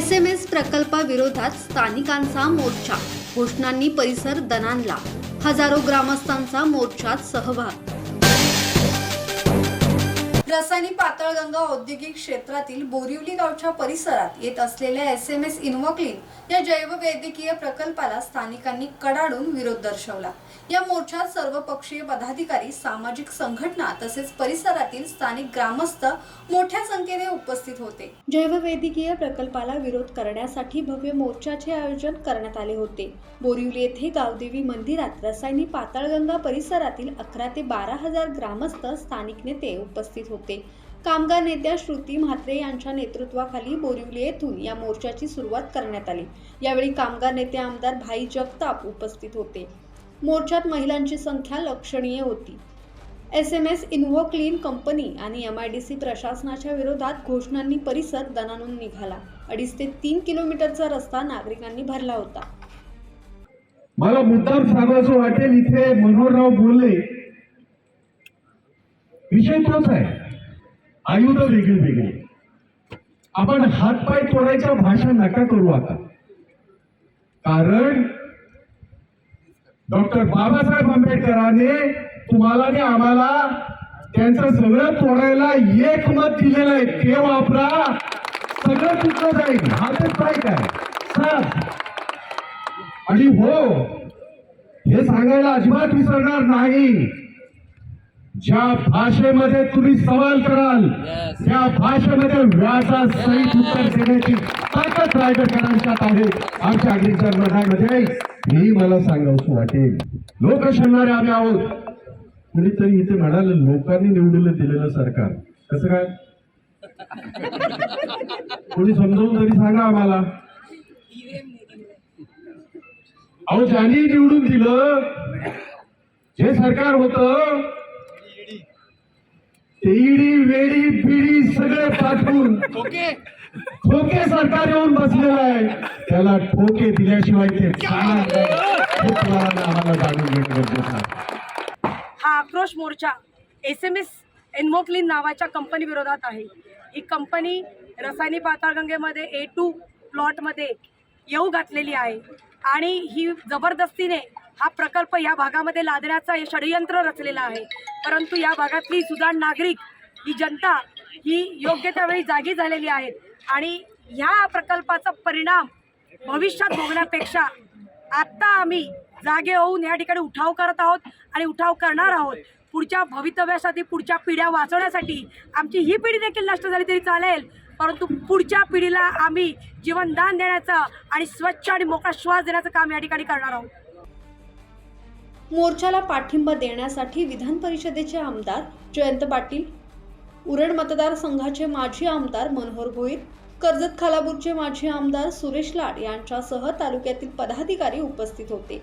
S M S प्रकल्पाविरोधात स्थानिकांचा मोर्चा घोषणांनी परिसर दणाणला. हजारो ग्रामस्थांचा मोर्चात सहभाग रसायनी पातळगंगा औद्योगिक क्षेत्रातील बोरिवली गावच्या परिसरात येत असलेल्या एस एम एस इन्वोक्लिन या जैववैद्यकीय प्रकल्पाला स्थानिकांनी कडाडून विरोध दर्शवला. या मोर्चात सर्वपक्षीय पदाधिकारी सामाजिक संघटना तसेच परिसरातील स्थानिक ग्रामस्थ मोठ्या संख्येने उपस्थित होते. जैववैद्यकीय प्रकल्पाला विरोध करण्यासाठी भव्य मोर्चाचे आयोजन करण्यात आले होते. बोरिवली येथे गावदेवी मंदिरात रसायनी पाताळगंगा परिसरातील अकरा ते बारा हजार ग्रामस्थ स्थानिक नेते उपस्थित होते. कामगार नेत्या श्रुती म्हात्रे यांच्या नेतृत्वाखाली बोरिवली येथून या मोर्चाची सुरुवात करण्यात आली. यावेळी कामगार नेते आमदार भाई जगताप उपस्थित होते. मोर्चात महिलांची संख्या लक्षणीय होती. एस एम एस इन्व्हो क्लीन कंपनी आणि एम आय डी सी प्रशासनाच्या विरोधात घोषणांनी परिसर दणानून निघाला. अडीच ते तीन किलोमीटरचा रस्ता नागरिकांनी भरला होता. मला मुद्दाम सांगायचं वाटेल इथे मनोहरराव बोलले. विषय तोच आहे. आयुध वेगळी वेगळी आपण हातपाय तोडायच्या भाषा नका करू आता. कारण डॉक्टर बाबासाहेब आंबेडकरांनी तुम्हाला आणि आम्हाला त्यांचं सगळं तोडायला एक मत दिलेलं आहे. ते वापरा. सगळं चुकलं जाईल. हातच पाय काय? साथ आणि हो हे सांगायला अजिबात विसरणार नाही. ज्या भाषेमध्ये तुम्ही सवाल कराल त्या भाषेमध्ये व्याजासहित उत्तर देण्याची ताकद रायगडकरांच्यात आहे. आमच्या अग्निच्या लढाईमध्ये हेही मला सांगावंसं वाटेल. लोक शणणारे आम्ही आहोत. कुणीतरी इथे म्हणाले लोकांनी निवडलेलं दिलेलं सरकार. कसं काय? कोणी समजावून तरी सांगा आम्हाला. अहो ज्यांनी निवडून दिलं जे सरकार होत तेडी वेडी पिढी सगळे पाठवून ठोके. सरकार येऊन बसलेलं आहे. त्याला ठोके दिल्याशिवाय ते. हे आम्हाला जाणून घेणं गरजेचं आहे. हा आक्रोश मोर्चा एस एम एस एन्मोक्लिन नावाच्या कंपनी विरोधात आहे. ही कंपनी रसायनी पाताळगंगेमध्ये ए टू प्लॉटमध्ये येऊ घातलेली आहे. आणि ही जबरदस्तीने हा प्रकल्प या भागामध्ये लादण्याचा हे षडयंत्र रचलेलं आहे. परंतु या भागातली सुजाण नागरिक ही जनता ही योग्य त्यावेळी जागी झालेली आहे आणि ह्या प्रकल्पाचा परिणाम भविष्यात भोगण्यापेक्षा आत्ता आम्ही जागे होऊन या ठिकाणी उठाव करत आहोत आणि उठाव करणार आहोत. पुढच्या भवितव्यासाठी पुढच्या पिढ्या वाचवण्यासाठी आमची ही पिढी देखील नष्ट झाली तरी चालेल. परंतु पुढच्या पिढीला आम्ही जीवनदान देण्याचं आणि स्वच्छ आणि मोकळा श्वास देण्याचं काम या ठिकाणी करणार आहोत. मोर्चाला पाठिंबा देण्यासाठी विधान परिषदेचे आमदार जयंत पाटील उरण मतदारसंघाचे माजी आमदार मनोहर भोईर कर्जत खालापूरचे माजी आमदार सुरेश लाड यांच्यासह तालुक्यातील पदाधिकारी उपस्थित होते.